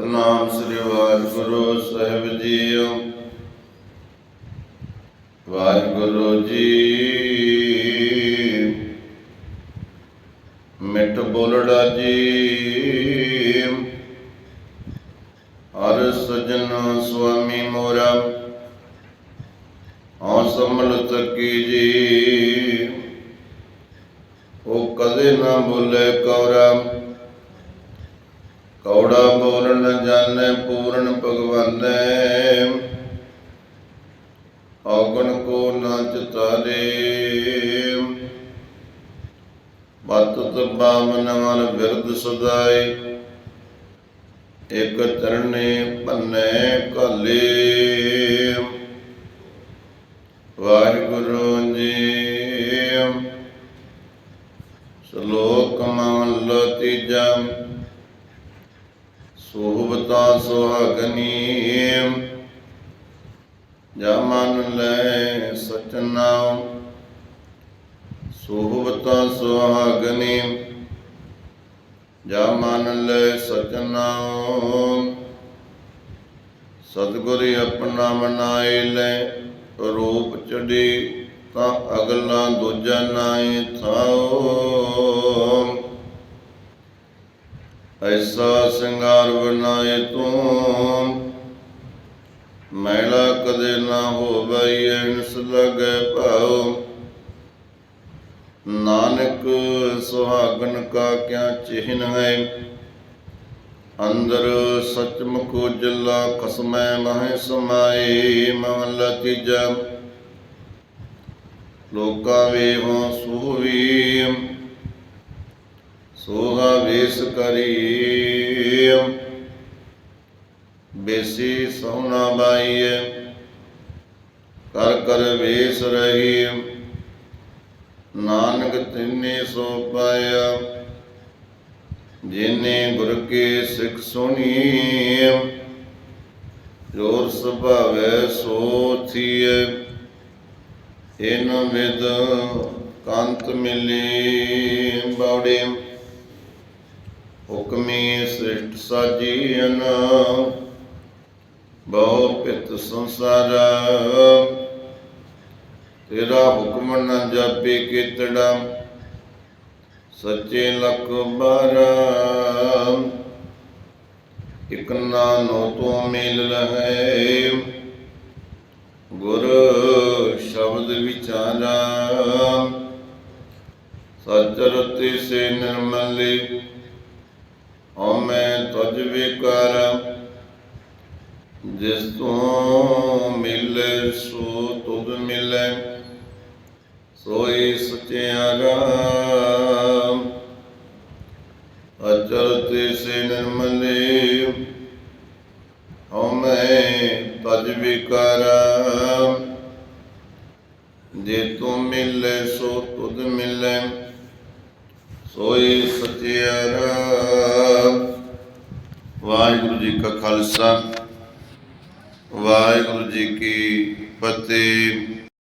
ਸਤਨਾਮ ਸ੍ਰੀ ਵਾਹਿਗੁਰੂ ਸਾਹਿਬ ਜੀਓ। ਵਾਹਿਗੁਰੂ ਜੀ ਮਿੱਠ ਬੋਲੜਾ ਜੀ। ਹਰ ਸਜਣ ਸੁਆਮੀ ਮੋਰਾ, ਹਉ ਸੰਮਲ ਜੀ। ਉਹ ਕਦੇ ਨਾ ਬੋਲੇ ਕੌਰਾ। ਕੌੜਾ ਬੋਲਣ ਪੂਰਨ ਭਗਵਾਨੈ। ਔਗਣ ਕੋ ਨਾ ਚਤਾਰੇ ਬਤ ਤਬਾਵਨ ਮਨ ਬਿਰਦ ਸਦਾਈ ਇਕ ਚਰਣੇ ਭੰਨੇ ਕਾਲੇ ਵਾਹਿਗੁਰੂ ਜੀ, ਸ਼ਲੋਕ ਮਹਲਾ ਤੀਜਾ। ਸੋਹਬਤਾ ਸੁਹਾਗਨੀ ਜਾ ਮਨ ਲੈ ਸਚਨਾ ਸੋਹਬਤਾ ਸੁਹਾਗਨੀ ਜਾ ਮਨ ਲੈ ਸਚਨਾ ਸਤਿਗੁਰ ਆਪਣਾ ਮਨਾਏ ਲੈ, ਰੂਪ ਚੜੀ ਤਾਂ ਅਗਲਾ ਦੂਜਾ ਨਾਏ ਥਾਓ ਐਸਾ ਸਿੰਗਾਰ ਬਣਾਏ ਤੂੰ। ਮੈਲਾ ਕਦੇ ਨਾ ਹੋਵਈ, ਐਨਸ ਲਗੇ ਭਾਉ। ਨਾਨਕ ਸੁਹਾਗਨ ਕਾ ਕਿਆ ਚਿਹਨ ਹੈ। ਅੰਦਰ ਸਚਮੁਖ ਉਜਲਾ ਖਸਮੈ ਮਹਿ ਸਮਾਏ ਮਹਲਾ ਤੀਜਾ ਲੋਕਾ ਵੇਹੋ ਸੂਵੀ। ਕਰੀ ਬੇਸੀ ਸੋਨਾ ਬਾਈਏ ਕਰ ਕਰ ਵੇਸ ਰਹੀ ਨਾਨਕ ਤਿੰਨੇ ਸੋ ਪਾਇਆ, ਜਿਨੇ ਗੁਰ ਕੇ ਸਿੱਖ ਸੁਣੀ ਜੋਰ ਸੁਭਾਵੈ ਸੋ ਥੀਏ, ਇਨ ਵਿਦ ਕੰਤ ਮਿਲੀ। ਬਾੜੇ ਹੁਕਮੀ ਸ੍ਰਿਸ਼ਟ ਸਾਜੀਨ ਬਹੁ ਪਿਤ ਸੰਸਾਰ। ਤੇਰਾ ਹੁਕਮ ਨ ਜਾਪੇ ਕੀਤੜਾ, ਸੱਚੇ ਲਖ ਬਾਰਾ। ਇਕ ਨਾਨੋ ਤੂੰ ਮਿਲ ਲਹੈ, ਗੁਰ ਸ਼ਬਦ ਵਿਚਾਰਾ। ਸਚਰਤੀ ਸੇ ਨਿਰਮਲੀ ਹਉਮੈ ਤੁਜ ਵਿਕਾਰ, ਜਿਸ ਤੋਂ ਮਿਲੇ ਸੋ ਤੁਧ ਮਿਲੇ। ਸੋਈ ਸਚਿਆਰਾ ਅਚਰਤੇ ਸੇ ਨਿਰਮਲੇ। ਹਉਮੈ ਤਜ ਵਿਕਾਰ, ਜੇ ਤੂੰ ਮਿਲੇ ਸੋ ਤੁਧ ਮਿਲੇ। ਸੋਈ ਸਚਿਆਰਾ ਵਾਹਿਗੁਰੂ ਜੀ ਕਾ ਖਾਲਸਾ। ਵਾਹਿਗੁਰੂ ਜੀ ਕੀ ਫਤਿਹ।